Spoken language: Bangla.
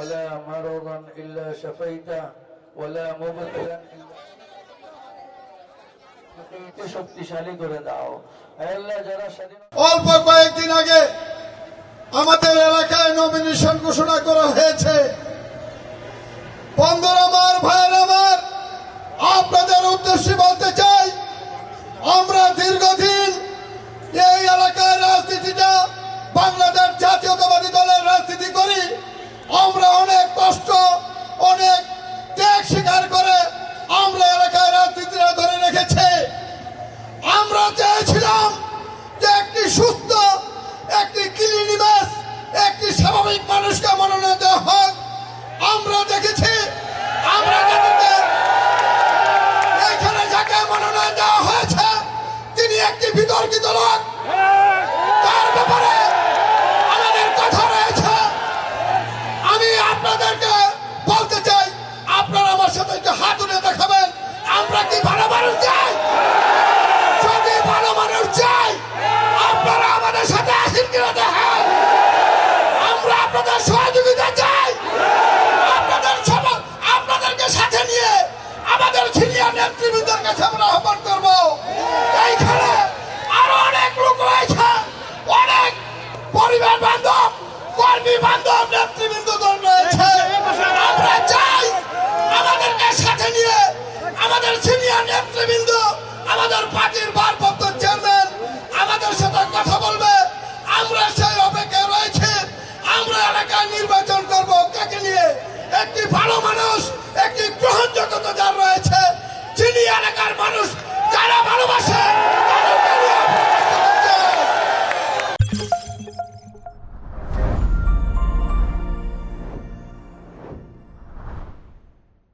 ولا مرضا إلا شفيته ولا مبتلا إلا একে শক্তিশালী করে দাও হে আল্লাহ যারা স্বাধীন অল্প কয়েকদিন আগে আমাদের এলাকায় নমিনেশন ঘোষণা করা হয়েছে বন্ধুর চেয়েছিলাম যে একটি সুস্থ, একটি ক্লিনিবাস একটি স্বাভাবিক মানুষকে মনোনয়ন দেওয়া হোক আমরা দেখেছি, আমরা এখানে যাকে মনোনয়ন দেওয়া হয়েছে, তিনি একটি বিতর্কিত লোক। তার ব্যাপারে আমাদের কথা রয়েছে। আমি আপনাদেরকে বলতে চাই, আপনারা আমার সাথে একটু আসেন কিনা আমরা আপনাদের সহযোগিতা চাই। আপনাদের আপনাদেরকে সাথে নিয়ে আমাদের সিনিয়র নেতৃবৃন্দের কাছে আমরা আহ্বান করব। এইখানে আরও অনেক লোক রয়েছে। অনেক পরিবার বান্ধব, কর্মী বান্ধব, নেতৃবৃন্দ রয়েছে। আমরা চাই আমাদেরকে সাথে নিয়ে আমাদের সিনিয়র নেতৃবৃন্দ আমাদের পার্টি কাকা নির্বাচন করব, কাকে নিয়ে? একটি ভালো মানুষ, একটি গ্রহণযোগ্যতা যার রয়েছে, যিনি এলাকার মানুষ